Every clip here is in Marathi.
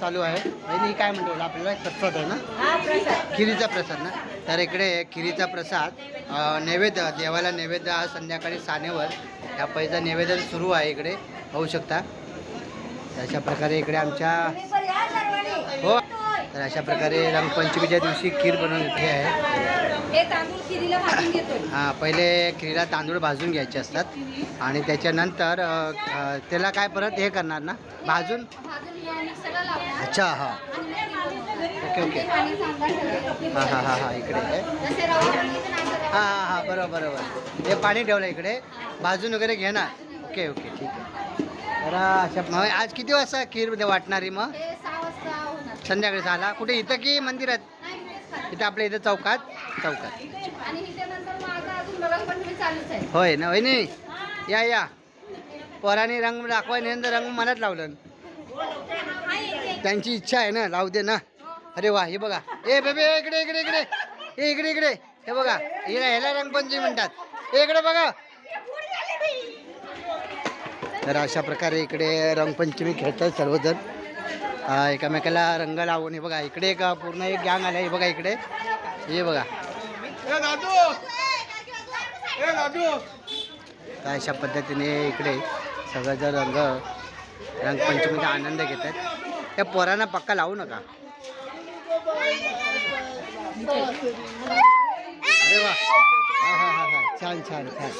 चालू आहे. आणि काय म्हणतो आपल्याला प्रसाद आहे ना? हा प्रसाद. खिरीचा प्रसाद ना? तर इकडे खिरीचा प्रसाद नैवेद्य देवाला नैवेद्य आज संध्याकाळी सानेवर ह्या पैसा नैवेद्य सुरू आहे इकडे. होऊ शकता. अशा प्रकारे इकडे आमच्या हो. तर अशा प्रकारे रंगपंचमीच्या दिवशी खीर बनवून इथे आहे. हे तांदूळ खिरीला भाजून घेतोय. हां पहिले खिरीला तांदूळ भाजून घ्यायचे असतात. आणि त्याच्यानंतर अ, त्याला काय परत हे करणार ना? भाजून? भाजून मिक्सरला लावणार. अच्छा हां. Okay okay. पाणी सांगा हां हां हां हां इकडे आहे जसे रवा हां हां हां बरोबर बरोबर. हे पाणी ठेवलं इकडे. भाजून वगैरे घेणार. ओके ओके ठीक आहे. तर अशा मग आज किती वाजता खीर वाटणारी मग? हे सहा वाजता होणार. संध्याकाळी सहाला. कुठे इथं की मंदिरात. इथं आपल्या इथं चौकात चौकात. होय ना वहिनी या या. पोराने रंग दाखवाय नंतर रंग मनात लावलं. त्यांची इच्छा आहे ना लावू दे ना. अरे वा हे बघा. ए बेबे इकडे इकडे इकडे. ए इकडे इकडे. हे बघा हिला ह्याला रंगपंचमी म्हणतात. इकडे बघा. तर अशा प्रकारे इकडे रंगपंचमी खेळतात सर्वजण. अं, एकामेकाला रंग लावून हे बघा इकडे एक पूर्ण एक गँग आला हे बघा इकडे. हे बघा. अशा पद्धतीने इकडे सगळेजण रंग रंगपंचमीचा आनंद घेतात. त्या पोरांना पक्का लावू नका. अरे वा. हा हा हा हा. छान छान छान.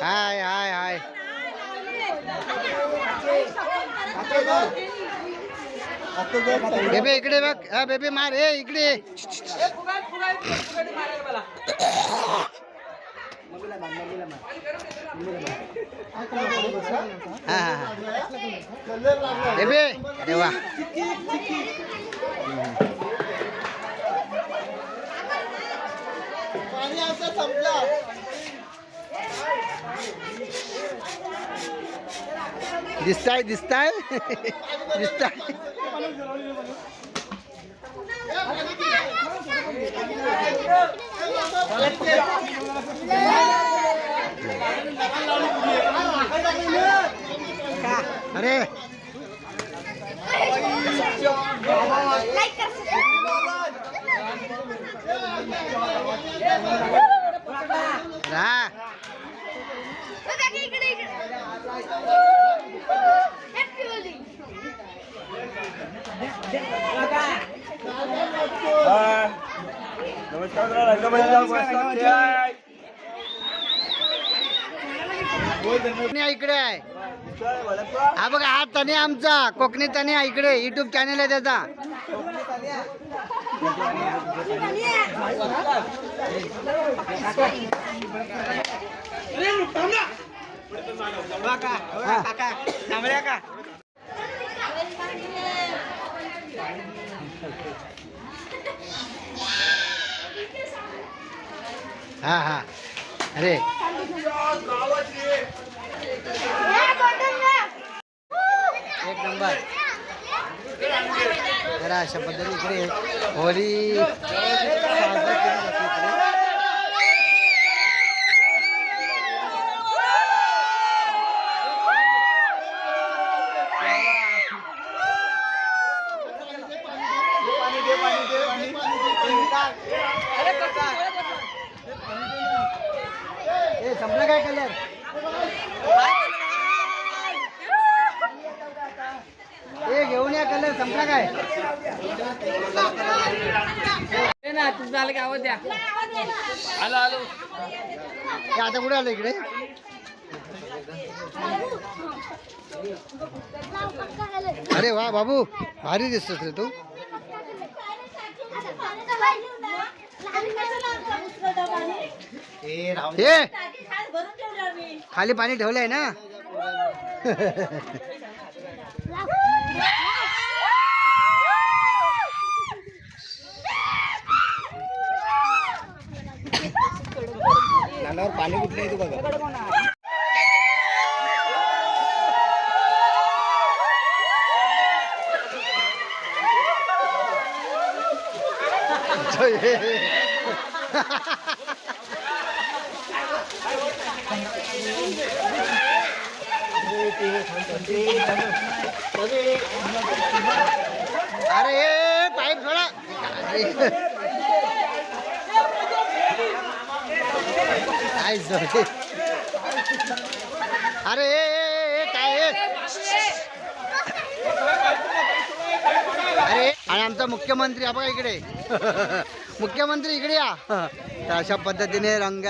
हाय हाय हाय. बेबे इकडे बघ. हा बेबे मार. ए इकडे. बेबे अरे हा हा. बेबे अरे दिसताय दिसताय? दिसताय. अरे. रा. नमस्कार इकडे आहे. हा बघा हा तने आमचा. कोकणी तने आहे इकडे. युट्यूब चॅनल आहे त्याचा. थांबल्या का? हा हा. अरे. एक नंबर. जरा अशा पद्धतीने इकडे. होळी. साजरी केली जाते इकडे ए संपला काय कलर ए घेऊन या कलर संपला काय ना की? आवाज द्या. आता कुठे आलं इकडे? अरे वा बाबू भारी दिसतोस रे तू. हे खाली पाणी ठेवलंय ना. पाणी कुठलं आहे तू बघा अरे पाईप सोडा. काय अरे काय अरे आणि आमचा मुख्यमंत्री हा बघा इकडे. मुख्यमंत्री इकडे या. तर अशा पद्धतीने रंग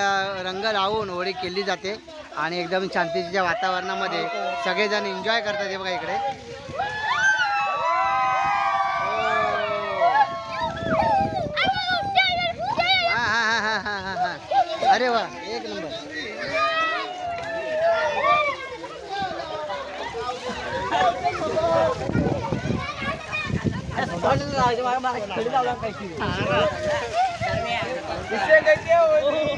रंग लावून होळी केली जाते. आणि एकदम शांतीच्या वातावरणामध्ये सगळेजण एन्जॉय करतात हे बघा इकडे हा, हा, हा, हा, हा, हा. अरे वा एक नंबर। आपल्या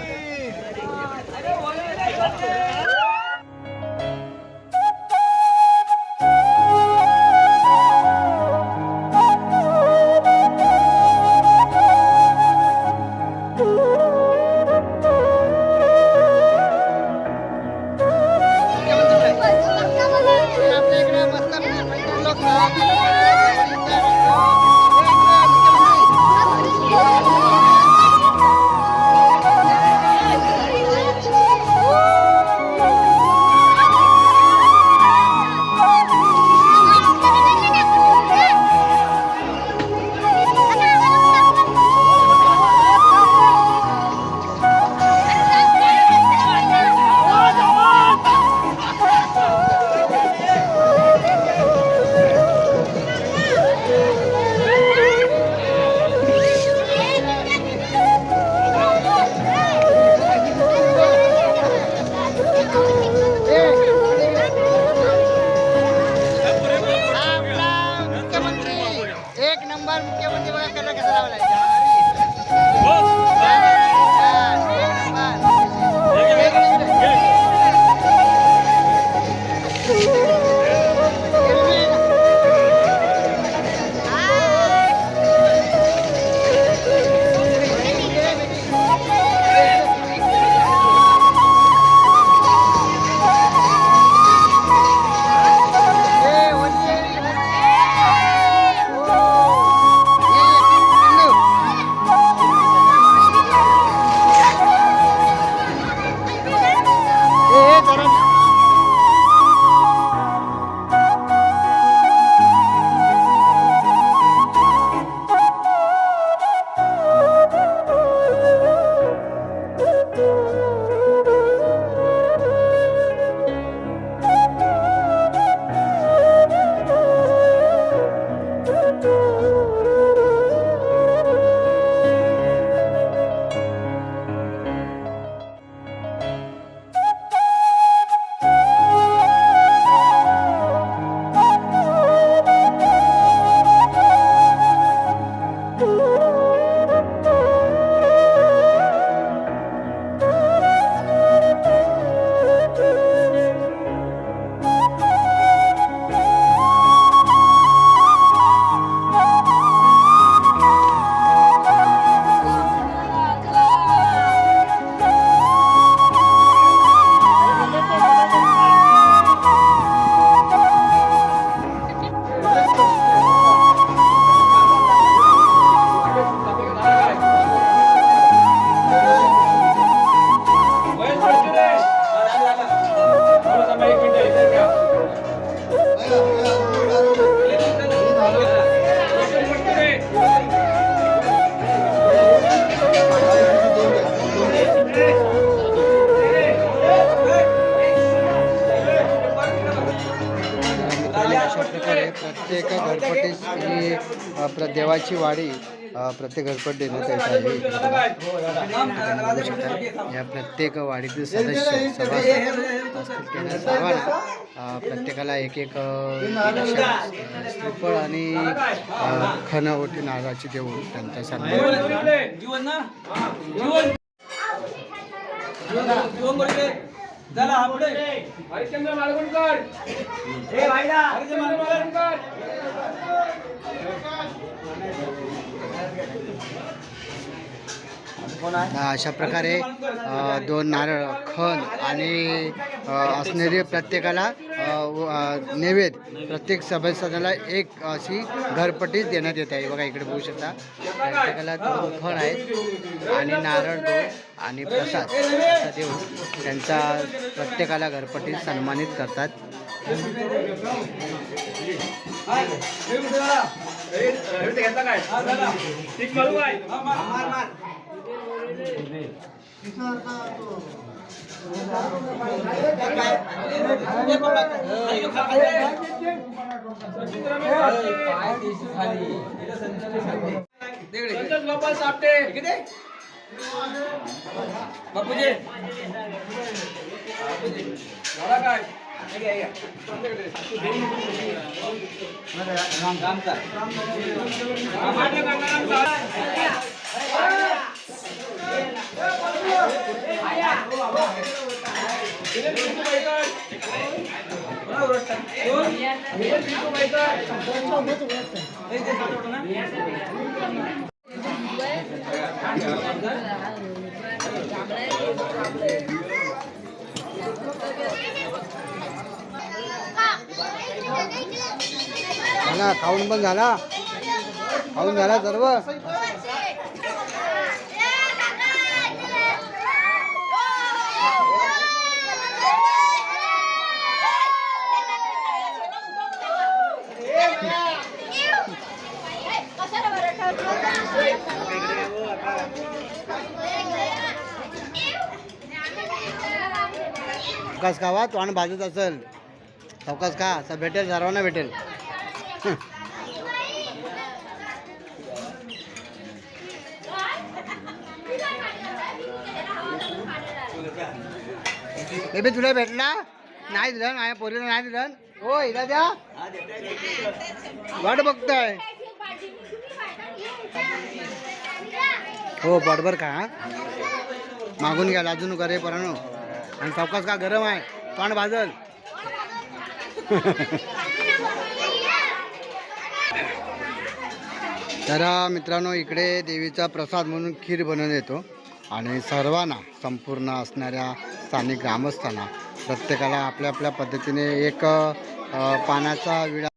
प्र देवाची वाडी प्रत्येक घरपट देण्यात येत आहे या प्रत्येक वाडीतील सदस्य सभासद सर्वांना प्रत्येकाला एक एक अ, रिक्षा, अ, श्रीफळ आणि अ, खण ओटी नारळाची देऊन त्यांचा सन्मान चला हा पुढे. हरिश्चंद्र मालवणकर ए भाईला हरिश्चंद्र मालवणकर अशा प्रकारे दोन नारळ खण आणि असणारे प्रत्येकाला व- नैवेद्य प्रत्येक सभासदाला एक अशी घरपट्टीच देण्यात येत आहे. बघा इकडे बघू शकता. प्रत्येकाला दोन खण आहेत आणि नारळ दोन आणि प्रसाद असा देऊन त्यांचा प्रत्येकाला घरपट्टी सन्मानित करतात. हाय, संतोष गोपाल सापटे किती बापूजी झाला काय रामचा. झाला खाऊन पण झाला. खाऊन झाला सर्व? सावकाश खावा आणि भाजत असेल सावकाश खा असं भेटेल सर्वांना भेटेल. बेबी तुला भेटला? नाही दिलं माझ्या पोरीला नाही दिलं. हो हिला द्या. वाट बघताय. हो बरोबर खा मागून घ्या अजून करे परानो. आणि सावकाश का गरम आहे? तोंड भाजल. तर मित्रांनो इकडे देवीचा प्रसाद म्हणून खीर बनवून येतो. आणि सर्वांना संपूर्ण असणाऱ्या स्थानिक ग्रामस्थांना प्रत्येकाला आपल्या आपल्या पद्धतीने एक पाण्याचा विडा